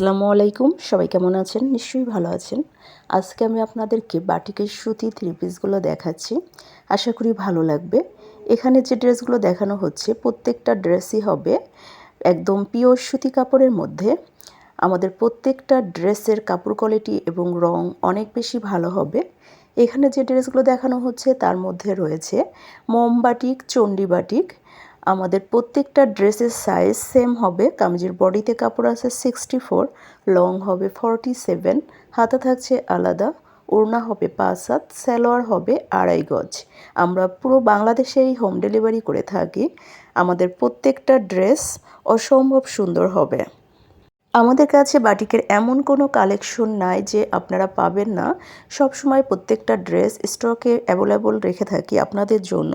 আসসালামু আলাইকুম। সবাই কেমন আছেন? নিশ্চয়ই ভালো আছেন। আজকে আমি আপনাদেরকে বাটিকের সুতি থ্রি পিসগুলো দেখাচ্ছি। আশা করি ভালো লাগবে। এখানে যে ড্রেসগুলো দেখানো হচ্ছে, প্রত্যেকটা ড্রেসই হবে একদম পিওর সুতি কাপড়ের মধ্যে। আমাদের প্রত্যেকটা ড্রেসের কাপড় কোয়ালিটি এবং রং অনেক বেশি ভালো হবে। এখানে যে ড্রেসগুলো দেখানো হচ্ছে, তার মধ্যে রয়েছে মোমবাটিক চণ্ডীবাটিক আমাদের প্রত্যেকটা ড্রেসের সাইজ সেম হবে। কামিজের বডিতে কাপড় আছে সিক্সটি ফোর লং হবে ফর্টি সেভেন হাতা থাকছে আলাদা, ওড়না হবে পাঁচ হাত স্যালোয়ার হবে আড়াই গজ। আমরা পুরো বাংলাদেশেই হোম ডেলিভারি করে থাকি। আমাদের প্রত্যেকটা ড্রেস অসম্ভব সুন্দর হবে। আমাদের কাছে বাটিকের এমন কোনো কালেকশন নাই যে আপনারা পাবেন না। সব সময় প্রত্যেকটা ড্রেস স্টকে অ্যাভেলেবল রেখে থাকি আপনাদের জন্য।